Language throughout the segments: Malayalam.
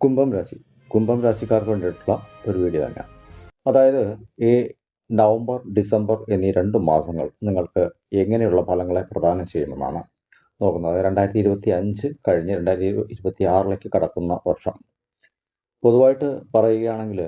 കുംഭം രാശി. കുംഭം രാശിക്കാർക്ക് വേണ്ടിയിട്ടുള്ള ഒരു വീഡിയോ തന്നെയാണ് അതായത് ഈ നവംബർ ഡിസംബർ എന്നീ രണ്ട് മാസങ്ങൾ നിങ്ങൾക്ക് എങ്ങനെയുള്ള ഫലങ്ങളെ പ്രദാനം ചെയ്യുമെന്നാണ് നോക്കുന്നത്. രണ്ടായിരത്തി ഇരുപത്തി അഞ്ച് കഴിഞ്ഞ് രണ്ടായിരത്തി ഇരുപത്തി ആറിലേക്ക് കടക്കുന്ന വർഷം. പൊതുവായിട്ട് പറയുകയാണെങ്കിൽ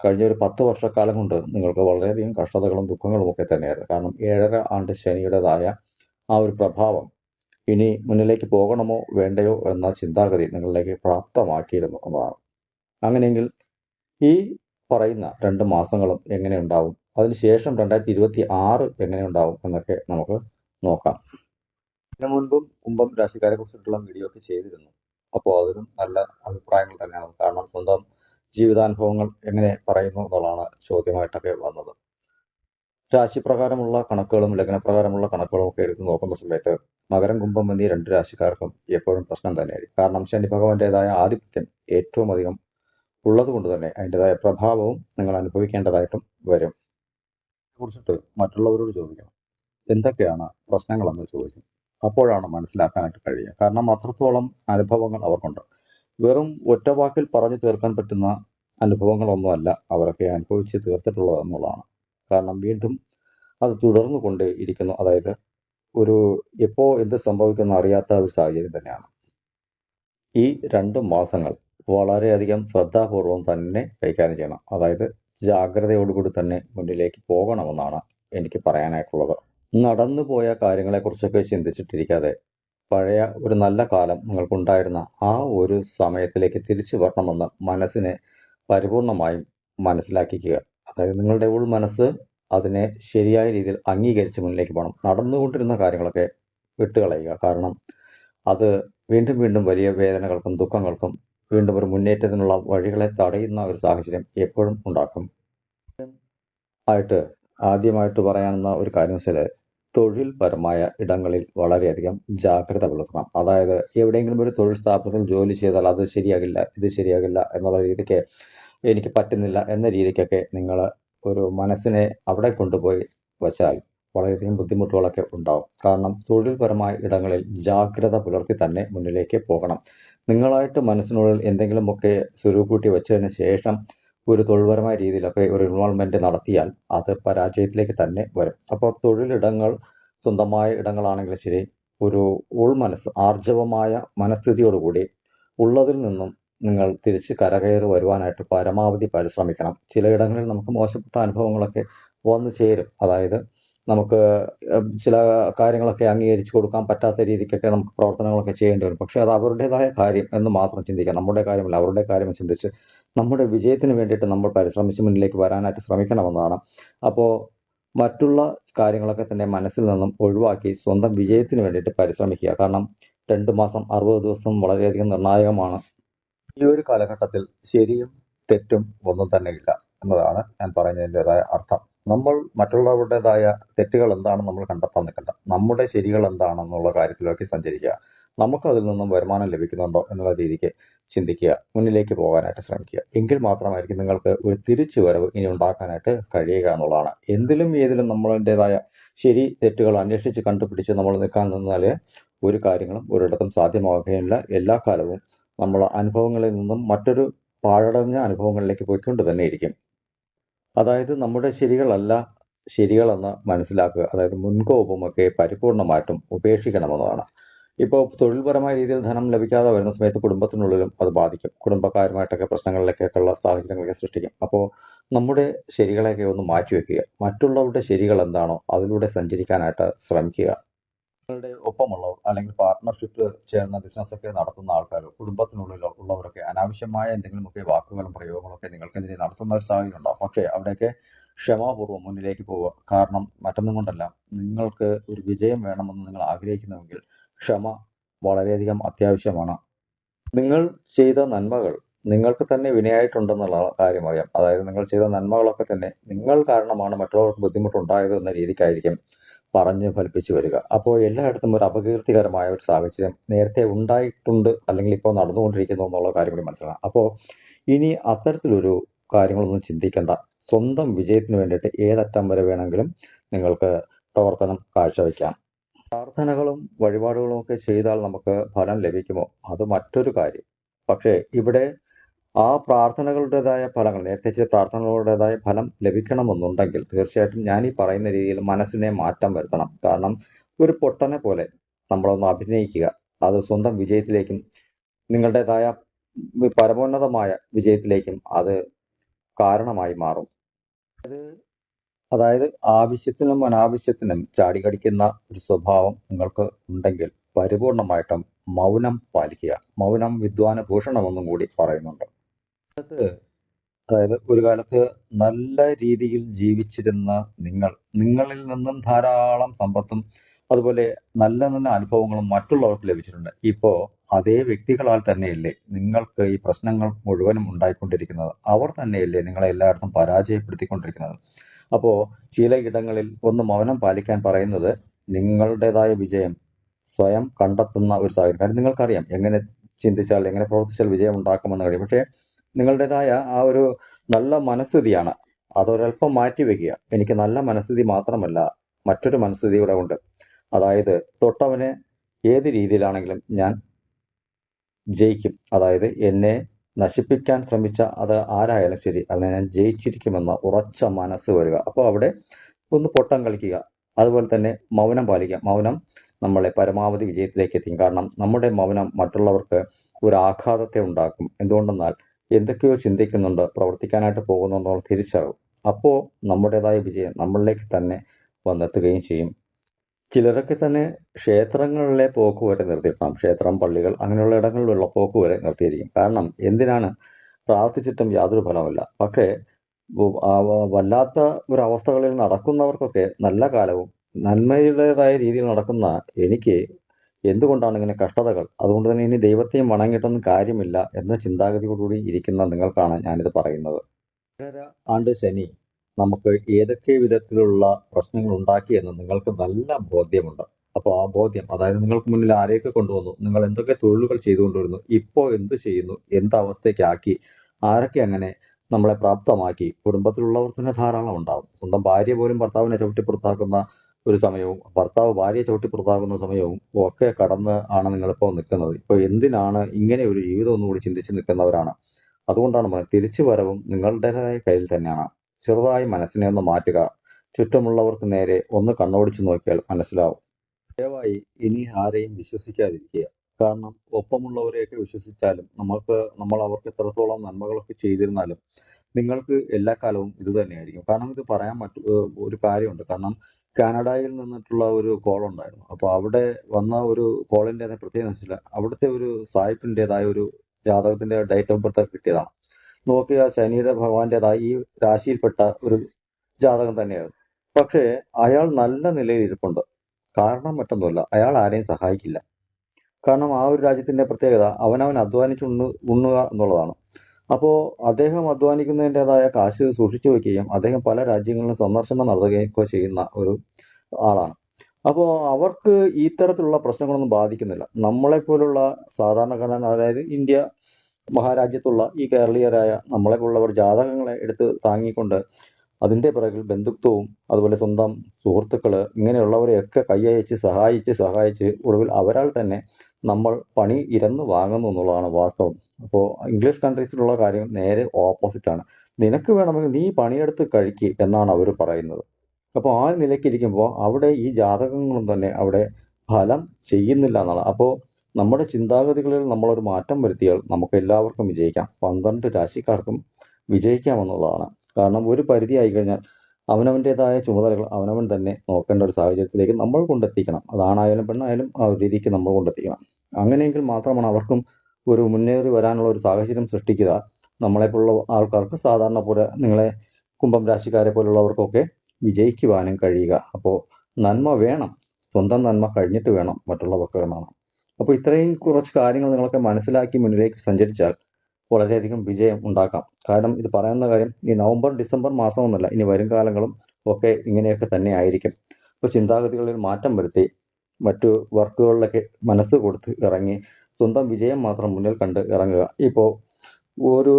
കഴിഞ്ഞ ഒരു പത്ത് വർഷക്കാലം കൊണ്ട് നിങ്ങൾക്ക് വളരെയധികം കഷ്ടതകളും ദുഃഖങ്ങളും ഒക്കെ തന്നെയായിരുന്നു. കാരണം ഏഴര ആണ്ട് ശനിയുടേതായ ആ ഒരു പ്രഭാവം ഇനി മുന്നിലേക്ക് പോകണമോ വേണ്ടയോ എന്ന ചിന്താഗതി നിങ്ങളിലേക്ക് പ്രാപ്തമാക്കിയിരുന്നു എന്നതാണ് അങ്ങനെയെങ്കിൽ ഈ പറയുന്ന രണ്ട് മാസങ്ങളും എങ്ങനെ ഉണ്ടാവും? അതിനുശേഷം രണ്ടായിരത്തി ഇരുപത്തി ആറ് എങ്ങനെ ഉണ്ടാവും എന്നൊക്കെ നമുക്ക് നോക്കാം. ഇതിനു മുൻപും കുംഭം രാശിക്കാരെ കുറിച്ചിട്ടുള്ള വീഡിയോ ഒക്കെ ചെയ്തിരുന്നു. അപ്പോൾ അതിനും നല്ല അഭിപ്രായങ്ങൾ തന്നെയാണ് കാരണം സ്വന്തം ജീവിതാനുഭവങ്ങൾ എങ്ങനെ പറയുന്നു എന്നുള്ളതാണ് ചോദ്യമായിട്ടൊക്കെ വന്നത്. രാശിപ്രകാരമുള്ള കണക്കുകളും ലഗ്നപ്രകാരമുള്ള കണക്കുകളും ഒക്കെ എടുത്ത് നോക്കുന്ന സമയത്ത് മകരം കുംഭം എന്നീ രണ്ട് രാശിക്കാർക്കും എപ്പോഴും പ്രശ്നം തന്നെയായിരിക്കും. കാരണം ശനി ഭഗവാന്റേതായ ആധിപത്യം ഏറ്റവും അധികം ഉള്ളത് കൊണ്ട് തന്നെ അതിന്റെതായ പ്രഭാവവും നിങ്ങൾ അനുഭവിക്കേണ്ടതായിട്ടും വരും. കുറിച്ചിട്ട് മറ്റുള്ളവരോട് ചോദിക്കണം. എന്തൊക്കെയാണ് പ്രശ്നങ്ങളെന്ന് ചോദിക്കും. അപ്പോഴാണ് മനസ്സിലാക്കാനായിട്ട് കഴിയുക. കാരണം അത്രത്തോളം അനുഭവങ്ങൾ അവർക്കുണ്ട്. വെറും ഒറ്റ വാക്കിൽ പറഞ്ഞു തീർക്കാൻ പറ്റുന്ന അനുഭവങ്ങളൊന്നുമല്ല അവരൊക്കെ അനുഭവിച്ച് തീർത്തിട്ടുള്ളത് എന്നുള്ളതാണ്. കാരണം വീണ്ടും അത് തുടർന്നു കൊണ്ടേ ഇരിക്കുന്നു അതായത് ഒരു എപ്പോ എന്ത് സംഭവിക്കുമെന്ന് അറിയാത്ത ഒരു സാഹചര്യം തന്നെയാണ്. ഈ രണ്ട് മാസങ്ങൾ വളരെയധികം ശ്രദ്ധാപൂർവം തന്നെ കൈകാര്യം ചെയ്യണം. അതായത് ജാഗ്രതയോടുകൂടി തന്നെ മുന്നിലേക്ക് പോകണമെന്നാണ് എനിക്ക് പറയാനായിട്ടുള്ളത്. നടന്നു പോയ കാര്യങ്ങളെക്കുറിച്ചൊക്കെ ചിന്തിച്ചിട്ടിരിക്കാതെ പഴയ ഒരു നല്ല കാലം നിങ്ങൾക്കുണ്ടായിരുന്ന ആ ഒരു സമയത്തിലേക്ക് തിരിച്ചു വരണമെന്ന് മനസ്സിനെ പരിപൂർണമായും മനസ്സിലാക്കിക്കുക. അതായത് നിങ്ങളുടെ ഉൾ മനസ്സ് അതിനെ ശരിയായ രീതിയിൽ അംഗീകരിച്ച് മുന്നിലേക്ക് പോകണം. നടന്നുകൊണ്ടിരുന്ന കാര്യങ്ങളൊക്കെ വിട്ടുകളയുക കാരണം അത് വീണ്ടും വീണ്ടും വലിയ വേദനകൾക്കും ദുഃഖങ്ങൾക്കും വീണ്ടും ഒരു മുന്നേറ്റത്തിനുള്ള വഴികളെ തടയുന്ന ഒരു സാഹചര്യം എപ്പോഴും ഉണ്ടാക്കും. ആയിട്ട് ആദ്യമായിട്ട് പറയാനുള്ള ഒരു കാര്യം വെച്ചാൽ തൊഴിൽപരമായ ഇടങ്ങളിൽ വളരെയധികം ജാഗ്രത പുലർത്തണം. അതായത് എവിടെയെങ്കിലും ഒരു തൊഴിൽ സ്ഥാപനത്തിൽ ജോലി ചെയ്താൽ അത് ശരിയാകില്ല ഇത് ശരിയാകില്ല എന്നുള്ള രീതിക്ക് എനിക്ക് പറ്റുന്നില്ല എന്ന രീതിക്കൊക്കെ നിങ്ങൾ ഒരു മനസ്സിനെ അവിടെ കൊണ്ടുപോയി വച്ചാൽ വളരെയധികം ബുദ്ധിമുട്ടുകളൊക്കെ ഉണ്ടാവും. കാരണം തൊഴിൽപരമായ ഇടങ്ങളിൽ ജാഗ്രത പുലർത്തി തന്നെ മുന്നിലേക്ക് പോകണം. നിങ്ങളായിട്ട് മനസ്സിനുള്ളിൽ എന്തെങ്കിലുമൊക്കെ സ്വരൂപൂട്ടി വെച്ചതിന് ശേഷം ഒരു തൊഴിൽപരമായ രീതിയിലൊക്കെ ഒരു ഇൻവോൾവ്മെന്റ് നടത്തിയാൽ അത് പരാജയത്തിലേക്ക് തന്നെ വരും. അപ്പോൾ തൊഴിലിടങ്ങൾ സ്വന്തമായ ഇടങ്ങളാണെങ്കിലും ശരി ഒരു ഉൾമനസ്സ് ആർജവമായ മനസ്ഥിതിയോടുകൂടി ഉള്ളതിൽ നിന്നും നിങ്ങൾ തിരിച്ച് കരകയറി വരുവാനായിട്ട് പരമാവധി പരിശ്രമിക്കണം. ചിലയിടങ്ങളിൽ നമുക്ക് മോശപ്പെട്ട അനുഭവങ്ങളൊക്കെ വന്നു ചേരും. അതായത് നമുക്ക് ചില കാര്യങ്ങളൊക്കെ അംഗീകരിച്ചു കൊടുക്കാൻ പറ്റാത്ത രീതിക്കൊക്കെ നമുക്ക് പ്രവർത്തനങ്ങളൊക്കെ ചെയ്യേണ്ടി വരും. പക്ഷേ അത് അവരുടേതായ കാര്യം എന്ന് മാത്രം ചിന്തിക്കാം. നമ്മുടെ കാര്യമല്ല അവരുടെ കാര്യം ചിന്തിച്ച് നമ്മുടെ വിജയത്തിന് വേണ്ടിയിട്ട് നമ്മൾ പരിശ്രമിച്ച് മുന്നിലേക്ക് വരാനായിട്ട് ശ്രമിക്കണമെന്നാണ്. അപ്പോൾ മറ്റുള്ള കാര്യങ്ങളൊക്കെ തന്നെ മനസ്സിൽ നിന്നും ഒഴിവാക്കി സ്വന്തം വിജയത്തിന് വേണ്ടിയിട്ട് പരിശ്രമിക്കുക. കാരണം രണ്ട് മാസം അറുപത് ദിവസം വളരെയധികം നിർണായകമാണ് ഈ ഒരു കാലഘട്ടത്തിൽ ശരിയും തെറ്റും ഒന്നും തന്നെ ഇല്ല എന്നതാണ് ഞാൻ പറയുന്നതിന്റെതായ അർത്ഥം. നമ്മൾ മറ്റുള്ളവരുടേതായ തെറ്റുകൾ എന്താണെന്ന് നമ്മൾ കണ്ടെത്താൻ നിൽക്കണ്ട? നമ്മുടെ ശരികൾ എന്താണെന്നുള്ള കാര്യത്തിലേക്ക് സഞ്ചരിക്കുക. നമുക്ക് അതിൽ നിന്നും വരുമാനം ലഭിക്കുന്നുണ്ടോ എന്നുള്ള രീതിക്ക് ചിന്തിക്കുക. മുന്നിലേക്ക് പോകാനായിട്ട് ശ്രമിക്കുക. എങ്കിൽ മാത്രമായിരിക്കും നിങ്ങൾക്ക് ഒരു തിരിച്ചു വരവ് ഇനി ഉണ്ടാക്കാനായിട്ട് കഴിയുക എന്നുള്ളതാണ്. എന്തിലും ഏതിലും നമ്മളതിന്റെതായ ശരി തെറ്റുകൾ അന്വേഷിച്ച് കണ്ടുപിടിച്ച് നമ്മൾ നിൽക്കാൻ നിന്നാൽ ഒരു കാര്യങ്ങളും ഒരിടത്തും സാധ്യമാവുകയില്ല. എല്ലാ കാലവും നമ്മൾ അനുഭവങ്ങളിൽ നിന്നും മറ്റൊരു പാഴടഞ്ഞ അനുഭവങ്ങളിലേക്ക് പോയിക്കൊണ്ട് തന്നെ ഇരിക്കും അതായത് നമ്മുടെ ശരികളല്ല ശരികളെന്ന് മനസ്സിലാക്കുക അതായത് മുൻകോപമൊക്കെ പരിപൂർണമായിട്ടും ഉപേക്ഷിക്കണമെന്നതാണ്. ഇപ്പോൾ തൊഴിൽപരമായ രീതിയിൽ ധനം ലഭിക്കാതെ വരുന്ന സമയത്ത് കുടുംബത്തിനുള്ളിലും അത് ബാധിക്കും. കുടുംബക്കാരുമായിട്ടൊക്കെ പ്രശ്നങ്ങളിലേക്കൊക്കെ ഉള്ള സാഹചര്യങ്ങളൊക്കെ സൃഷ്ടിക്കും. അപ്പോൾ നമ്മുടെ ശരികളെയൊക്കെ ഒന്ന് മാറ്റിവെക്കുക. മറ്റുള്ളവരുടെ ശരികൾ എന്താണോ അതിലൂടെ സഞ്ചരിക്കാനായിട്ട് ശ്രമിക്കുക. നിങ്ങളുടെ ഒപ്പമുള്ളവർ അല്ലെങ്കിൽ പാർട്ണർഷിപ്പ് ചേർന്ന ബിസിനസ് ഒക്കെ നടത്തുന്ന ആൾക്കാരോ കുടുംബത്തിനുള്ളിലോ ഉള്ളവരൊക്കെ അനാവശ്യമായ എന്തെങ്കിലുമൊക്കെ വാക്കുകളും പ്രയോഗങ്ങളും ഒക്കെ നിങ്ങൾക്കെതിരെ നടത്തുന്ന ഒരു സാഹചര്യം ഉണ്ടാവും. പക്ഷേ അവിടെയൊക്കെ ക്ഷമാപൂർവം മുന്നിലേക്ക് പോവുക. കാരണം മറ്റൊന്നും കൊണ്ടല്ല. നിങ്ങൾക്ക് ഒരു വിജയം വേണമെന്ന് നിങ്ങൾ ആഗ്രഹിക്കുന്നുവെങ്കിൽ ക്ഷമ വളരെയധികം അത്യാവശ്യമാണ്. നിങ്ങൾ ചെയ്ത നന്മകൾ നിങ്ങൾക്ക് തന്നെ വിനയായിട്ടുണ്ടെന്നുള്ള കാര്യം അറിയാം. അതായത് നിങ്ങൾ ചെയ്ത നന്മകളൊക്കെ തന്നെ നിങ്ങൾ കാരണമാണ് മറ്റുള്ളവർക്ക് ബുദ്ധിമുട്ടുണ്ടായത് എന്ന രീതിക്കായിരിക്കും. പറഞ്ഞ് ഫലിപ്പിച്ചു വരിക. അപ്പോൾ എല്ലായിടത്തും ഒരു അപകീർത്തികരമായ ഒരു സാഹചര്യം നേരത്തെ ഉണ്ടായിട്ടുണ്ട് അല്ലെങ്കിൽ ഇപ്പോൾ നടന്നുകൊണ്ടിരിക്കുന്നു എന്നുള്ള കാര്യം കൂടി മനസ്സിലാണ് അപ്പോൾ ഇനി അത്തരത്തിലൊരു കാര്യങ്ങളൊന്നും ചിന്തിക്കേണ്ട. സ്വന്തം വിജയത്തിന് വേണ്ടിയിട്ട് ഏതറ്റം വരെ വേണമെങ്കിലും നിങ്ങൾക്ക് പ്രവർത്തനം കാഴ്ചവെക്കാം. പ്രാർത്ഥനകളും വഴിപാടുകളും ഒക്കെ ചെയ്താൽ നമുക്ക് ഫലം ലഭിക്കുമോ? അത് മറ്റൊരു കാര്യം. പക്ഷേ ഇവിടെ ആ പ്രാർത്ഥനകളുടേതായ ഫലങ്ങൾ നേരത്തെ ചെയ്ത പ്രാർത്ഥനകളുടേതായ ഫലം ലഭിക്കണമെന്നുണ്ടെങ്കിൽ തീർച്ചയായിട്ടും ഞാൻ ഈ പറയുന്ന രീതിയിൽ മനസ്സിനെ മാറ്റം വരുത്തണം. കാരണം ഒരു പൊട്ടനെ പോലെ നമ്മളൊന്ന് അഭിനയിക്കുക അത് സ്വന്തം വിജയത്തിലേക്കും നിങ്ങളുടേതായ പരമോന്നതമായ വിജയത്തിലേക്കും അത് കാരണമായി മാറും. അത് അതായത് ആവശ്യത്തിനും അനാവശ്യത്തിനും ചാടികടിക്കുന്ന ഒരു സ്വഭാവം നിങ്ങൾക്ക് ഉണ്ടെങ്കിൽ പരിപൂർണമായിട്ടും മൗനം പാലിക്കുക. മൗനം വിദ്വാന ഭൂഷണമെന്നും കൂടി പറയുന്നുണ്ട്. അതായത് ഒരു കാലത്ത് നല്ല രീതിയിൽ ജീവിച്ചിരുന്ന നിങ്ങൾ നിങ്ങളിൽ നിന്നും ധാരാളം സമ്പത്തും അതുപോലെ നല്ല നല്ല അനുഭവങ്ങളും മറ്റുള്ളവർക്ക് ലഭിച്ചിട്ടുണ്ട്. ഇപ്പോ അതേ വ്യക്തികളാൽ തന്നെയല്ലേ നിങ്ങൾക്ക് ഈ പ്രശ്നങ്ങൾ മുഴുവനും ഉണ്ടായിക്കൊണ്ടിരിക്കുന്നത്. അവർ തന്നെയല്ലേ നിങ്ങളെ എല്ലായിടത്തും പരാജയപ്പെടുത്തിക്കൊണ്ടിരിക്കുന്നത്. അപ്പോ ചില ഇടങ്ങളിൽ ഒന്ന് മൗനം പാലിക്കാൻ പറയുന്നത് നിങ്ങളുടേതായ വിജയം സ്വയം കണ്ടെത്തുന്ന ഒരു സാഹചര്യം. കാരണം നിങ്ങൾക്കറിയാം എങ്ങനെ ചിന്തിച്ചാൽ എങ്ങനെ പ്രവർത്തിച്ചാൽ വിജയം ഉണ്ടാക്കുമെന്ന് കഴിയും. പക്ഷേ നിങ്ങളുടേതായ ആ ഒരു നല്ല മനസ്ഥിതിയാണ്. അതൊരല്പം മാറ്റി വെക്കുക. എനിക്ക് നല്ല മനസ്ഥിതി മാത്രമല്ല മറ്റൊരു മനസ്ഥിതി കൂടെ ഉണ്ട്. അതായത് തൊട്ടവനെ ഏത് രീതിയിലാണെങ്കിലും ഞാൻ ജയിക്കും. അതായത് എന്നെ നശിപ്പിക്കാൻ ശ്രമിച്ച അത് ആരായാലും ശരി അവനെ ഞാൻ ജയിച്ചിരിക്കുമെന്ന ഉറച്ച മനസ്സ് വരിക. അപ്പോൾ അവിടെ ഒന്ന് പൊട്ടം കളിക്കുക. അതുപോലെ തന്നെ മൗനം പാലിക്കുക. മൗനം നമ്മളെ പരമാവധി വിജയത്തിലേക്ക് എത്തിക്കും. കാരണം നമ്മുടെ മൗനം മറ്റുള്ളവർക്ക് ഒരു ആഘാതത്തെ ഉണ്ടാക്കും. എന്തുകൊണ്ടെന്നാൽ എന്തൊക്കെയോ ചിന്തിക്കുന്നുണ്ട് പ്രവർത്തിക്കാനായിട്ട് പോകുന്നുണ്ടെന്നുള്ള തിരിച്ചറിവ്. അപ്പോൾ നമ്മുടേതായ വിജയം നമ്മളിലേക്ക് തന്നെ വന്നെത്തുകയും ചെയ്യും. ചിലരൊക്കെ തന്നെ ക്ഷേത്രങ്ങളിലെ പോക്ക് വരെ നിർത്തിയിട്ടാം ക്ഷേത്രം പള്ളികൾ അങ്ങനെയുള്ള ഇടങ്ങളിലുള്ള പോക്ക് വരെ നിർത്തിയിരിക്കും. കാരണം എന്തിനാണ്? പ്രാർത്ഥിച്ചിട്ടും യാതൊരു ഫലമില്ല പക്ഷേ വല്ലാത്ത ഒരു അവസ്ഥകളിൽ നടക്കുന്നവർക്കൊക്കെ നല്ല കാലവും നന്മയുടേതായ രീതിയിൽ നടക്കുന്ന എനിക്ക് എന്തുകൊണ്ടാണ് ഇങ്ങനെ കഷ്ടതകൾ? അതുകൊണ്ട് തന്നെ ഇനി ദൈവത്തെയും വണങ്ങിയിട്ടൊന്നും കാര്യമില്ല എന്ന ചിന്താഗതിയോടുകൂടി ഇരിക്കുന്ന നിങ്ങൾക്കാണ് ഞാനിത് പറയുന്നത്. ഏഴര ആണ്ട് ശനി നമുക്ക് ഏതൊക്കെ വിധത്തിലുള്ള പ്രശ്നങ്ങൾ ഉണ്ടാക്കിയെന്ന് നിങ്ങൾക്ക് നല്ല ബോധ്യമുണ്ട്. അപ്പോൾ ആ ബോധ്യം അതായത് നിങ്ങൾക്ക് മുന്നിൽ ആരെയൊക്കെ കൊണ്ടുവന്നു നിങ്ങൾ എന്തൊക്കെ തൊഴിലുകൾ ചെയ്തുകൊണ്ടിരുന്നു ഇപ്പോൾ എന്ത് ചെയ്യുന്നു എന്ത് അവസ്ഥയ്ക്കാക്കി ആരൊക്കെ അങ്ങനെ നമ്മളെ പ്രാപ്തമാക്കി കുടുംബത്തിലുള്ളവർ തന്നെ ധാരാളം ഉണ്ടാകും സ്വന്തം ഭാര്യ പോലും ഭർത്താവിനെ ചവിട്ടി പുറത്താക്കുന്ന ഒരു സമയവും ഭർത്താവ് ഭാര്യയെ ചവിട്ടി പുറത്താകുന്ന സമയവും ഒക്കെ കടന്ന് ആണ് നിങ്ങളിപ്പോൾ നിൽക്കുന്നത്. ഇപ്പോൾ എന്തിനാണ് ഇങ്ങനെ ഒരു ജീവിതം ഒന്നുകൂടി ചിന്തിച്ച് നിൽക്കുന്നവരാണ്? അതുകൊണ്ടാണ് പറയുന്നത് തിരിച്ചു വരവും നിങ്ങളുടേതായ കയ്യിൽ തന്നെയാണ്. ചെറുതായി മനസ്സിനെ ഒന്ന് മാറ്റുക. ചുറ്റുമുള്ളവർക്ക് നേരെ ഒന്ന് കണ്ണോടിച്ചു നോക്കിയാൽ മനസ്സിലാവും. ദയവായി ഇനി ആരെയും വിശ്വസിക്കാതിരിക്കുക. കാരണം ഒപ്പമുള്ളവരെയൊക്കെ വിശ്വസിച്ചാലും നമ്മൾക്ക് നമ്മൾ അവർക്ക് എത്രത്തോളം നന്മകളൊക്കെ ചെയ്തിരുന്നാലും നിങ്ങൾക്ക് എല്ലാ കാലവും ഇത് തന്നെയായിരിക്കും. കാരണം ഇത് പറയാൻ മറ്റു ഒരു കാര്യമുണ്ട്. കാരണം കാനഡയിൽ നിന്നിട്ടുള്ള ഒരു കോൾ ഉണ്ടായിരുന്നു. അപ്പോൾ അവിടെ വന്ന ഒരു കോളിന്റെ പ്രത്യേകത വെച്ചാൽ അവിടുത്തെ ഒരു സായിപ്പിന്റെതായ ഒരു ജാതകത്തിന്റെ ഡേറ്റ് ഓഫ് ബർത്ത് കിട്ടിയതാണ്. നോക്കിയ ശനിയുടെ ഭഗവാന്റേതായ ഈ രാശിയിൽപ്പെട്ട ഒരു ജാതകം തന്നെയായിരുന്നു പക്ഷേ അയാൾ നല്ല നിലയിൽ ഇരിപ്പുണ്ട്. കാരണം മറ്റൊന്നുമല്ല. അയാൾ ആരെയും സഹായിക്കില്ല. കാരണം ആ ഒരു രാജ്യത്തിന്റെ പ്രത്യേകത അവനവൻ അധ്വാനിച്ച് ഉണ്ണു ഉണ്ണുക എന്നുള്ളതാണ്. അപ്പോൾ അദ്ദേഹം അധ്വാനിക്കുന്നതിന്റെതായ കാശ് സൂക്ഷിച്ചു വെക്കുകയും അദ്ദേഹം പല രാജ്യങ്ങളിലും സന്ദർശനം നടത്തുകയും ഒക്കെ ചെയ്യുന്ന ഒരു ആളാണ്. അപ്പോൾ അവർക്ക് ഇത്തരത്തിലുള്ള പ്രശ്നങ്ങളൊന്നും ബാധിക്കുന്നില്ല. നമ്മളെ പോലുള്ള സാധാരണക്കാരൻ അതായത് ഇന്ത്യ മഹാരാജ്യത്തുള്ള ഈ കേരളീയരായ നമ്മളെപ്പോലുള്ളവർ ജാതകങ്ങളെ എടുത്ത് താങ്ങിക്കൊണ്ട് അതിന്റെ പിറകിൽ ബന്ധുത്വവും അതുപോലെ സ്വന്തം സുഹൃത്തുക്കൾ ഇങ്ങനെയുള്ളവരെയൊക്കെ കൈയയച്ച് സഹായിച്ച് സഹായിച്ച് ഒടുവിൽ അവരാൽ തന്നെ നമ്മൾ പണി ഇരന്ന് വാങ്ങുന്നു എന്നുള്ളതാണ് വാസ്തവം. അപ്പോൾ ഇംഗ്ലീഷ് കൺട്രീസിലുള്ള കാര്യം നേരെ ഓപ്പോസിറ്റ് ആണ്. നിനക്ക് വേണമെങ്കിൽ നീ പണിയെടുത്ത് കഴിക്ക് എന്നാണ് അവർ പറയുന്നത്. അപ്പോൾ ആ നിലയ്ക്കിരിക്കുമ്പോൾ അവിടെ ഈ ജാതകങ്ങളും തന്നെ അവിടെ ഫലം ചെയ്യുന്നില്ല എന്നാണ്. അപ്പോൾ നമ്മുടെ ചിന്താഗതികളിൽ നമ്മളൊരു മാറ്റം വരുത്തിയാൽ നമുക്ക് എല്ലാവർക്കും വിജയിക്കാം. പന്ത്രണ്ട് രാശിക്കാർക്കും വിജയിക്കാമെന്നുള്ളതാണ് കാരണം ഒരു പരിധി ആയി കഴിഞ്ഞാൽ അവനവന്റെതായ ചുമതലകൾ അവനവൻ തന്നെ നോക്കേണ്ട ഒരു സാഹചര്യത്തിലേക്ക് നമ്മൾ കൊണ്ടെത്തിക്കണം. അതാണായാലും പെണ്ണായാലും ആ ഒരു രീതിക്ക് നമ്മൾ കൊണ്ടെത്തിക്കണം. അങ്ങനെയെങ്കിൽ മാത്രമാണ് അവർക്കും ഒരു മുന്നേറി വരാനുള്ള ഒരു സാഹചര്യം സൃഷ്ടിക്കുക. നമ്മളെപ്പോലുള്ള ആൾക്കാർക്ക് സാധാരണ പോലെ നിങ്ങളെ കുംഭം രാശിക്കാരെ പോലുള്ളവർക്കൊക്കെ വിജയിക്കുവാനും കഴിയുക. അപ്പോൾ നന്മ വേണം. സ്വന്തം നന്മ കഴിഞ്ഞിട്ട് വേണം മറ്റുള്ളവർക്ക് എന്നാണ്. അപ്പോൾ ഇത്രയും കുറച്ച് കാര്യങ്ങൾ നിങ്ങളൊക്കെ മനസ്സിലാക്കി മുന്നിലേക്ക് സഞ്ചരിച്ചാൽ വളരെയധികം വിജയം ഉണ്ടാക്കാം. കാരണം ഇത് പറയുന്ന കാര്യം ഈ നവംബർ ഡിസംബർ മാസമൊന്നുമല്ല ഇനി വരും കാലങ്ങളും ഒക്കെ ഇങ്ങനെയൊക്കെ തന്നെ ആയിരിക്കും. അപ്പോൾ ചിന്താഗതികളിൽ മാറ്റം വരുത്തി മറ്റു വർക്കുകളിലൊക്കെ മനസ്സ് കൊടുത്ത് ഇറങ്ങി സ്വന്തം വിജയം മാത്രം മുന്നിൽ കണ്ട് ഇറങ്ങുക. ഇപ്പോൾ ഒരു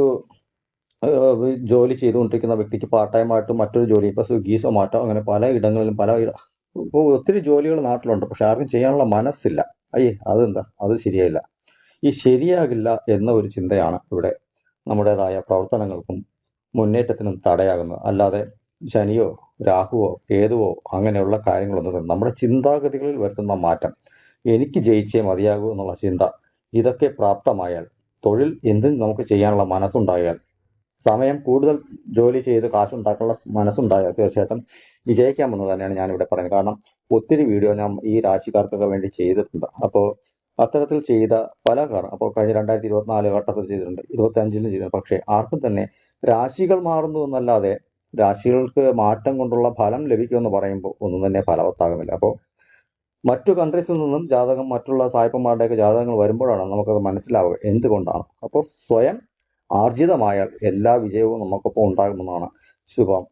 ജോലി ചെയ്തുകൊണ്ടിരിക്കുന്ന വ്യക്തിക്ക് പാർട്ട് ടൈം ആയിട്ട് മറ്റൊരു ജോലി ഇപ്പോൾ സ്വിഗ്ഗി സൊമാറ്റോ അങ്ങനെ പല ഇടങ്ങളിലും പല ഇപ്പോൾ ഒത്തിരി ജോലികൾ നാട്ടിലുണ്ട് പക്ഷെ ആർക്കും ചെയ്യാനുള്ള മനസ്സില്ല. അയ്യേ അതെന്താ? അത് ശരിയായില്ല. ഈ ശരിയാകില്ല എന്ന ഒരു ചിന്തയാണ് ഇവിടെ നമ്മുടേതായ പ്രവർത്തനങ്ങൾക്കും മുന്നേറ്റത്തിനും തടയാകുന്നത്. അല്ലാതെ ശനിയോ രാഹുവോ കേതുവോ അങ്ങനെയുള്ള കാര്യങ്ങളൊന്നും നമ്മുടെ ചിന്താഗതികളിൽ വരുത്തുന്ന മാറ്റം. എനിക്ക് ജയിച്ചേ മതിയാകൂ എന്നുള്ള ചിന്ത. ഇതൊക്കെ പ്രാപ്തമായാൽ തൊഴിൽ എന്തും നമുക്ക് ചെയ്യാനുള്ള മനസ്സുണ്ടായാൽ സമയം കൂടുതൽ ജോലി ചെയ്ത് കാശുണ്ടാക്കാനുള്ള മനസ്സുണ്ടായാൽ തീർച്ചയായിട്ടും വിജയിക്കാമെന്ന് തന്നെയാണ് ഞാനിവിടെ പറയുന്നത്. കാരണം ഒത്തിരി വീഡിയോ ഞാൻ ഈ രാശിക്കാർക്കൊക്കെ വേണ്ടി ചെയ്തിട്ടുണ്ട്. അപ്പോൾ അത്തരത്തിൽ ചെയ്ത പല കാരണം അപ്പോൾ കഴിഞ്ഞ രണ്ടായിരത്തി ഇരുപത്തിനാല് ഘട്ടത്തിൽ ചെയ്തിട്ടുണ്ട്. ഇരുപത്തി അഞ്ചിലും ചെയ്തിട്ടുണ്ട്. പക്ഷേ ആർക്കും തന്നെ രാശികൾ മാറുന്നു എന്നല്ലാതെ രാശികൾക്ക് മാറ്റം കൊണ്ടുള്ള ഫലം ലഭിക്കുമെന്ന് പറയുമ്പോൾ ഒന്നും തന്നെ ഫലവത്താകുന്നില്ല. അപ്പോൾ മറ്റു കൺട്രീസിൽ നിന്നും ജാതകം മറ്റുള്ള സായിപ്പന്മാരുടെയൊക്കെ ജാതകങ്ങൾ വരുമ്പോഴാണ് നമുക്കത് മനസ്സിലാവുക എന്തുകൊണ്ടാണ്. അപ്പോൾ സ്വയം ആർജിതമായാൽ എല്ലാ വിജയവും നമുക്കൊപ്പം ഉണ്ടാകുമെന്നാണ് ശുഭം.